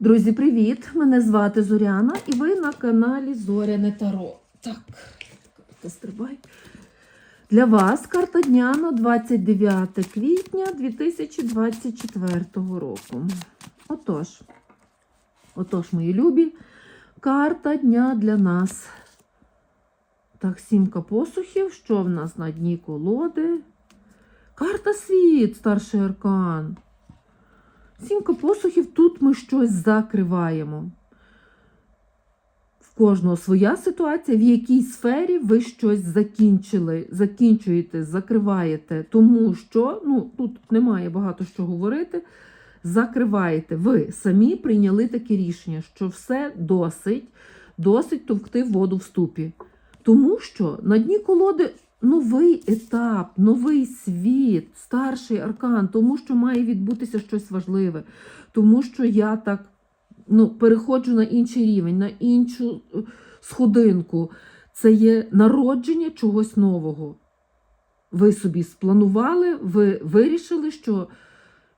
Друзі, привіт! Мене звати Зоряна і ви на каналі Зоряне Таро. Так, стрибай. Для вас карта дня на 29 квітня 2024 року. Отож, отож, мої любі, карта дня для нас. Так, сімка посухів. Що в нас на дні колоди? Карта світ, старший аркан. Сімка посухів, тут ми щось закриваємо. В кожного своя ситуація, в якій сфері ви щось закінчили, закінчуєте, закриваєте, тому що, ну, тут немає багато що говорити. Закриваєте. Ви самі прийняли таке рішення, що все досить, досить товкти воду в ступі. Тому що на дні колоди новий етап, новий світ, старший аркан, тому що має відбутися щось важливе, тому що я так ну, переходжу на інший рівень, на іншу е, сходинку. Це є народження чогось нового. Ви собі спланували, ви вирішили, що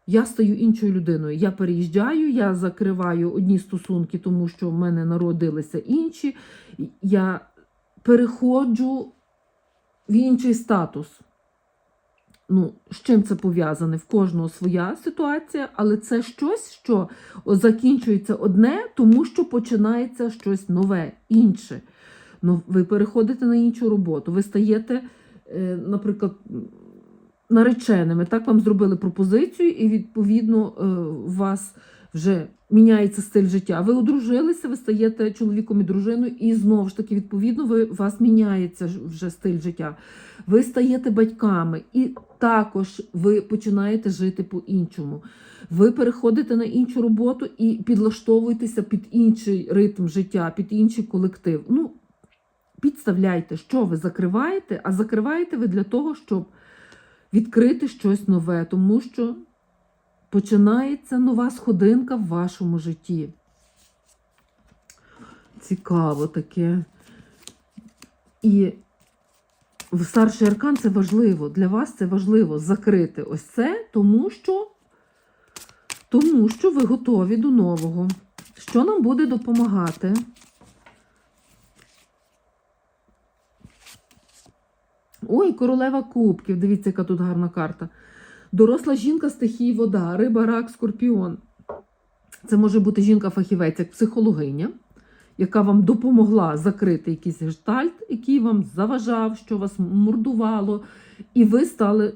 я стаю іншою людиною. Я переїжджаю, я закриваю одні стосунки, тому що в мене народилися інші. Я переходжу в інший статус. Ну, з чим це пов'язане? В кожного своя ситуація, але це щось, що закінчується одне, тому що починається щось нове, інше. Ну, ви переходите на іншу роботу, ви стаєте, е, наприклад, нареченими. Так вам зробили пропозицію, і відповідно е, у вас вже міняється стиль життя. Ви одружилися, ви стаєте чоловіком і дружиною, і знову ж таки, відповідно, ви, у вас міняється вже стиль життя. Ви стаєте батьками, і також ви починаєте жити по-іншому. Ви переходите на іншу роботу і підлаштовуєтеся під інший ритм життя, під інший колектив. Ну, підставляйте, що ви закриваєте, а закриваєте ви для того, щоб відкрити щось нове, тому що починається нова сходинка в вашому житті. Цікаво таке. І в старший аркан це важливо. Для вас це важливо закрити ось це, тому що, тому що ви готові до нового. Що нам буде допомагати? Ой, королева кубків. Дивіться, яка тут гарна карта. Доросла жінка стихії вода, риба, рак, скорпіон. Це може бути жінка-фахівець, як психологиня, яка вам допомогла закрити якийсь гештальт, який вам заважав, що вас мордувало, і ви стали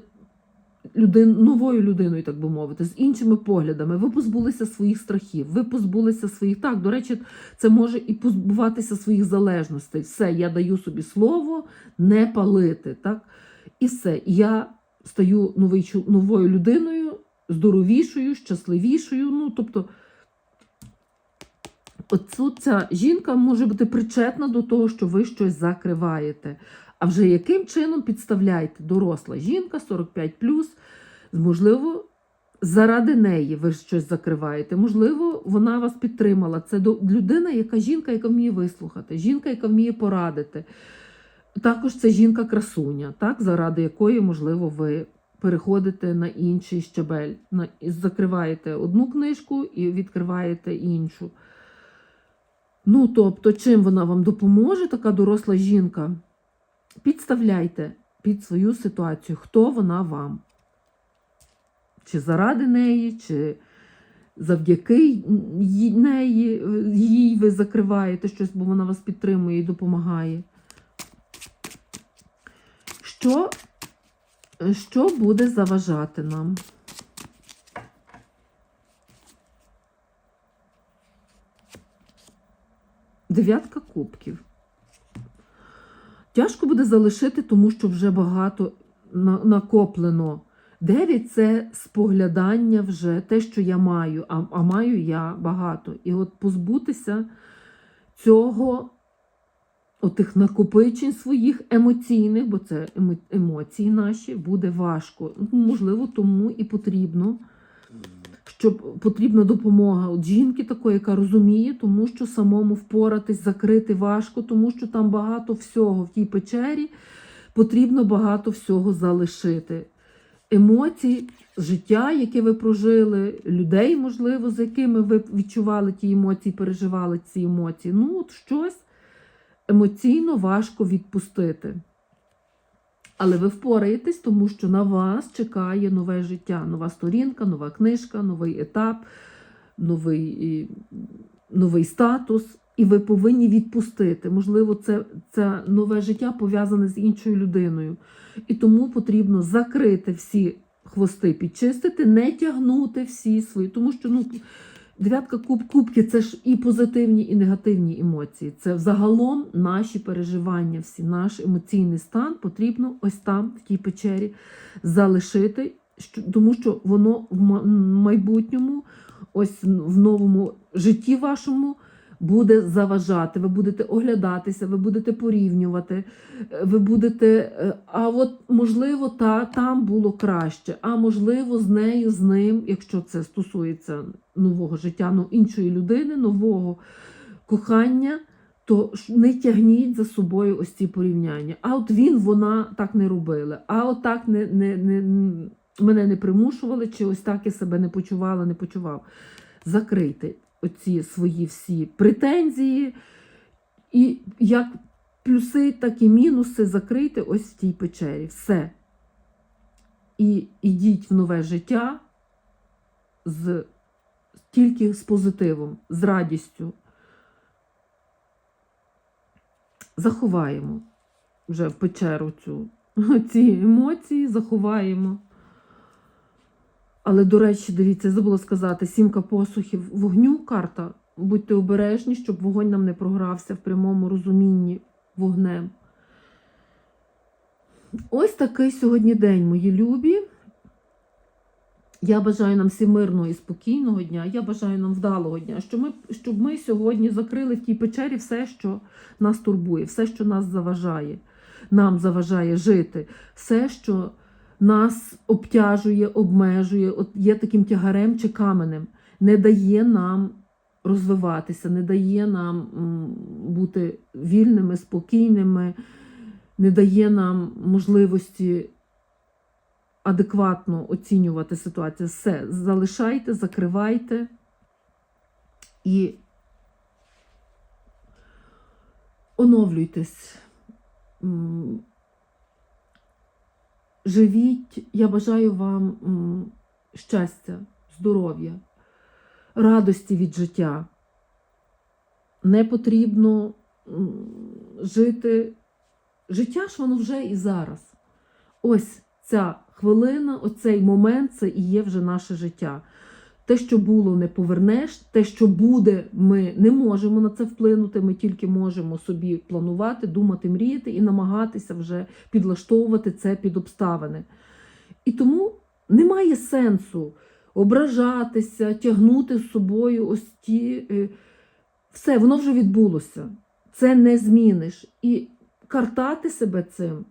людин, новою людиною, так би мовити, з іншими поглядами. Ви позбулися своїх страхів, ви позбулися своїх. Так, до речі, це може і позбуватися своїх залежностей. Все, я даю собі слово не палити. Так? І все. Я стаю новий, новою людиною, здоровішою, щасливішою. Ну, тобто, Оцю ця жінка може бути причетна до того, що ви щось закриваєте. А вже яким чином підставляєте доросла жінка 45 можливо, заради неї ви щось закриваєте. Можливо, вона вас підтримала. Це людина, яка жінка, яка вміє вислухати, жінка, яка вміє порадити. Також це жінка-красуня, так, заради якої, можливо, ви переходите на інший щабель, на, закриваєте одну книжку і відкриваєте іншу. Ну, тобто, чим вона вам допоможе, така доросла жінка? Підставляйте під свою ситуацію, хто вона вам. Чи заради неї, чи завдяки неї, е, їй ви закриваєте щось, бо вона вас підтримує і допомагає. Що, що буде заважати нам? Дев'ятка кубків. Тяжко буде залишити, тому що вже багато накоплено. Дев'ять це споглядання вже те, що я маю, а, а маю я багато. І от позбутися цього, отих накопичень своїх емоційних, бо це емоції наші, буде важко. Ну, Можливо, тому і потрібно щоб потрібна допомога от жінки такої, яка розуміє, тому що самому впоратись, закрити важко, тому що там багато всього в тій печері потрібно багато всього залишити. емоцій, життя, яке ви прожили, людей, можливо, з якими ви відчували ті емоції, переживали ці емоції. Ну, от щось емоційно важко відпустити. Але ви впораєтесь, тому що на вас чекає нове життя, нова сторінка, нова книжка, новий етап, новий, новий статус. І ви повинні відпустити. Можливо, це, це нове життя пов'язане з іншою людиною. І тому потрібно закрити всі хвости, підчистити, не тягнути всі свої. Тому що ну, дев'ятка куб, кубки це ж і позитивні, і негативні емоції. Це взагалом наші переживання, всі, наш емоційний стан потрібно ось там, в тій печері, залишити, тому що воно в майбутньому, ось в новому житті вашому. Буде заважати, ви будете оглядатися, ви будете порівнювати, е, ви будете. е, А от можливо, та там було краще, а можливо, з нею, з ним, якщо це стосується нового життя, ну іншої людини, нового кохання, то не тягніть за собою ось ці порівняння. А от він, вона так не робили, а от так не, не, не, мене не примушували, чи ось так я себе не почувала, не почував. Закрийте оці свої всі претензії, і як плюси, так і мінуси закрийте ось в тій печері. Все. І йдіть в нове життя з, тільки з позитивом, з радістю. Заховаємо вже в печеру цю, ці емоції, заховаємо. Але, до речі, дивіться, забула сказати, сімка посухів вогню карта. Будьте обережні, щоб вогонь нам не програвся в прямому розумінні вогнем. Ось такий сьогодні день, мої любі. Я бажаю нам всім мирного і спокійного дня. Я бажаю нам вдалого дня, щоб ми, щоб ми сьогодні закрили в тій печері все, що нас турбує, все, що нас заважає, нам заважає жити, все, що нас обтяжує, обмежує, от є таким тягарем чи каменем, не дає нам розвиватися, не дає нам бути вільними, спокійними, не дає нам можливості адекватно оцінювати ситуацію. Все, залишайте, закривайте і оновлюйтесь. Живіть, я бажаю вам щастя, здоров'я, радості від життя. Не потрібно жити. Життя ж воно вже і зараз. Ось ця хвилина, оцей момент це і є вже наше життя. Те, що було, не повернеш, те, що буде, ми не можемо на це вплинути. Ми тільки можемо собі планувати, думати, мріяти і намагатися вже підлаштовувати це під обставини. І тому немає сенсу ображатися, тягнути з собою ось ті. е, Все, воно вже відбулося. Це не зміниш. І картати себе цим.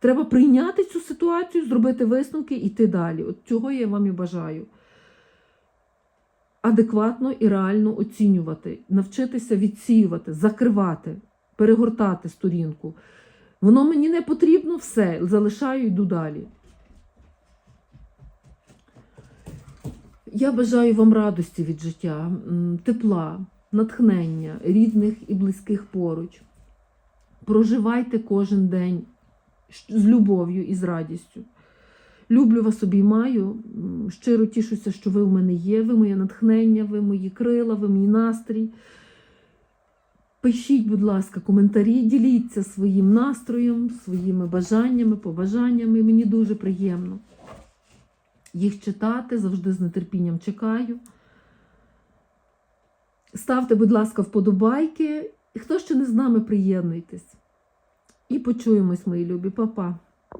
Треба прийняти цю ситуацію, зробити висновки і йти далі. От цього я вам і бажаю. Адекватно і реально оцінювати, навчитися відсіювати, закривати, перегортати сторінку. Воно мені не потрібно, все, залишаю йду далі. Я бажаю вам радості від життя, тепла, натхнення, рідних і близьких поруч. Проживайте кожен день з любов'ю і з радістю. Люблю вас обіймаю. Щиро тішуся, що ви в мене є. Ви моє натхнення, ви мої крила, ви мій настрій. Пишіть, будь ласка, коментарі, діліться своїм настроєм, своїми бажаннями, побажаннями. Мені дуже приємно їх читати, завжди з нетерпінням чекаю. Ставте, будь ласка, вподобайки. Хто ще не з нами, приєднуйтесь. І почуємось, мої любі, Па-па.